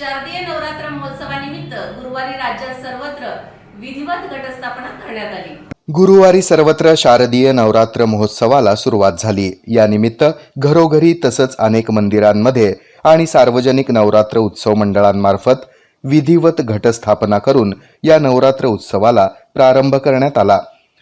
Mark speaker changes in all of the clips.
Speaker 1: शारदीय नवरात्र महोत्सवानिमित्त गुरुवारी राज्यात सर्वत्र विधिवत घटस्थापना करण्यात आली.
Speaker 2: गुरुवारी सर्वत्र शारदीय नवरात्र महोत्सवाला सुरुवात झाली. यानिमित्त घरोघरी तसंच अनेक मंदिरांमध्ये आणि सार्वजनिक नवरात्र उत्सव मंडळांमार्फत विधिवत घटस्थापना करून या नवरात्र उत्सवाला प्रारंभ करण्यात आला.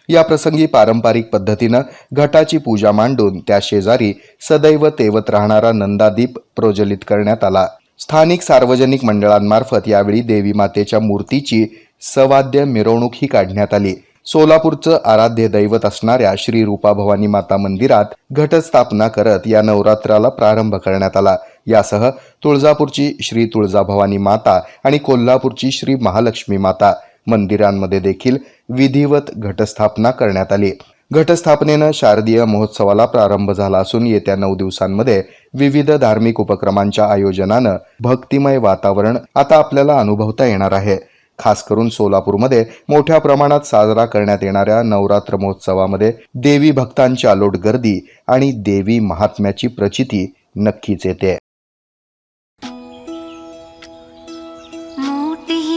Speaker 2: या प्रसंगी पारंपरिक पद्धतीनं घटाची पूजा मांडून त्या शेजारी सदैव तेवत राहणारा नंदादीप प्रज्वलित करण्यात आला. स्थानिक सार्वजनिक मंडळांमार्फत यावेळी देवी मातेच्या मूर्तीची सवाद्य मिरवणूकही काढण्यात आली. सोलापूरचं आराध्य दैवत असणाऱ्या श्री रूपा भवानी माता मंदिरात घटस्थापना करत या नवरात्राला प्रारंभ करण्यात आला. यासह तुळजापूरची श्री तुळजाभवानी माता आणि कोल्हापूरची श्री महालक्ष्मी माता मंदिरांमध्ये देखील विधिवत घटस्थापना करण्यात आली. घटस्थापनेनं शारदीय महोत्सवाला प्रारंभ झाला असून येत्या नऊ दिवसांमध्ये विविध धार्मिक उपक्रमांच्या आयोजनानं भक्तिमय वातावरण आता आपल्याला अनुभवता येणार आहे. खास करून सोलापूरमध्ये मोठ्या प्रमाणात साजरा करण्यात येणाऱ्या नवरात्र महोत्सवामध्ये देवी भक्तांची अलोट गर्दी आणि देवी महात्म्याची प्रचिती नक्कीच येते.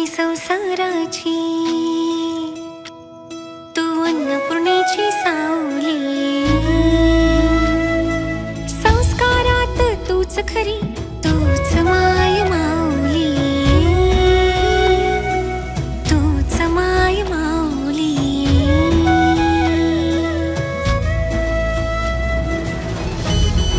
Speaker 3: संसाराची